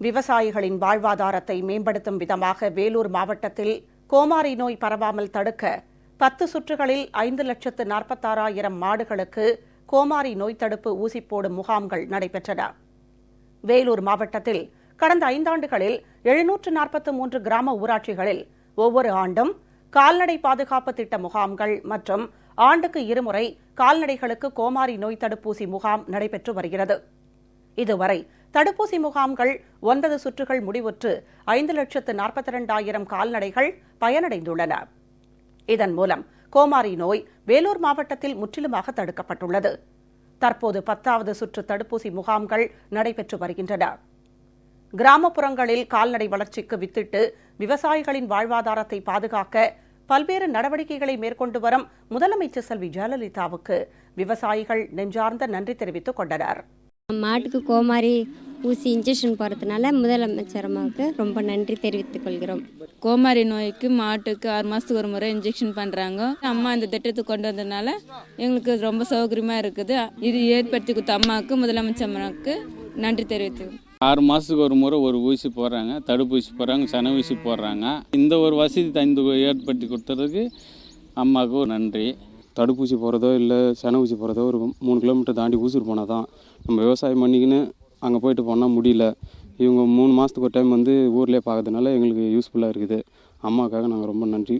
விவசாயிகளின் வாழ்வாதாரத்தை மேம்படுத்தும் விதமாக வேலூர் மாவட்டத்தில் கோமாரி நோய் பரவாமல் தடுக்க பத்து சுற்றுகளில் ஐந்து லட்சத்து நாற்பத்தாறாயிரம் மாடுகளுக்கு கோமாரி நோய் தடுப்பு ஊசி போடும் முகாம்கள் நடைபெற்றன. வேலூர் மாவட்டத்தில் கடந்த ஐந்தாண்டுகளில் எழுநூற்று நாற்பத்து மூன்று கிராம ஊராட்சிகளில் ஒவ்வொரு ஆண்டும் கால்நடை பாதுகாப்பு திட்ட முகாம்கள் மற்றும் ஆண்டுக்கு இருமுறை கால்நடைகளுக்கு கோமாரி நோய் தடுப்பூசி முகாம் நடைபெற்று வருகிறது. இதுவரை. தடுப்பூசி முகாம்கள் ஒன்பது சுற்றுகள் முடிவுற்று ஐந்து லட்சத்து நாற்பத்தி இரண்டாயிரம் கால்நடைகள் பயனடைந்துள்ளன. இதன் மூலம் கோமாரி நோய் வேலூர் மாவட்டத்தில் முற்றிலுமாக தடுக்கப்பட்டுள்ளது. தற்போது பத்தாவது சுற்று தடுப்பூசி முகாம்கள் நடைபெற்று வருகின்றன. கிராமப்புறங்களில் கால்நடை வளர்ச்சிக்கு வித்திட்டு விவசாயிகளின் வாழ்வாதாரத்தை பாதுகாக்க பல்வேறு நடவடிக்கைகளை மேற்கொண்டு வரும் முதலமைச்சர் செல்வி ஜெயலலிதாவுக்கு விவசாயிகள் நெஞ்சார்ந்த நன்றி தெரிவித்துக் கொண்டனர். மாட்டுக்கு கோமாரி ஊசி இன்ஜெக்ஷன் போகிறதுனால முதலமைச்சர் அம்மாவுக்கு ரொம்ப நன்றி தெரிவித்துக் கொள்கிறோம். கோமாரி நோய்க்கு மாட்டுக்கு ஆறு மாதத்துக்கு ஒரு முறை இன்ஜெக்ஷன் பண்ணுறாங்க அம்மா இந்த திட்டத்தை கொண்டு வந்ததுனால எங்களுக்கு ரொம்ப சௌகரியமாக இருக்குது. இது ஏற்படுத்தி கொடுத்த அம்மாவுக்கு முதலமைச்சர் அம்மாவுக்கு நன்றி தெரிவித்து ஆறு மாதத்துக்கு ஒரு முறை ஒரு ஊசி போடுறாங்க தடுப்பூசி போடுறாங்க சன ஊசி போடுறாங்க. இந்த ஒரு வசதி தந்து ஏற்படுத்தி கொடுத்ததுக்கு அம்மாவுக்கு நன்றி. தடுப்பூசி போகிறதோ இல்லை சென ஊசி போகிறதோ ஒரு மூணு கிலோமீட்டர் தாண்டி ஊசிட்டு போனால் தான் நம்ம விவசாயம் பண்ணிக்கின்னு அங்கே போயிட்டு போனால் முடியல. இவங்க மூணு மாதத்துக்கு ஒரு டைம் வந்து ஊர்லேயே பார்க்கறதுனால எங்களுக்கு யூஸ்ஃபுல்லாக இருக்குது. அம்மாவுக்காக நாங்கள் ரொம்ப நன்றி.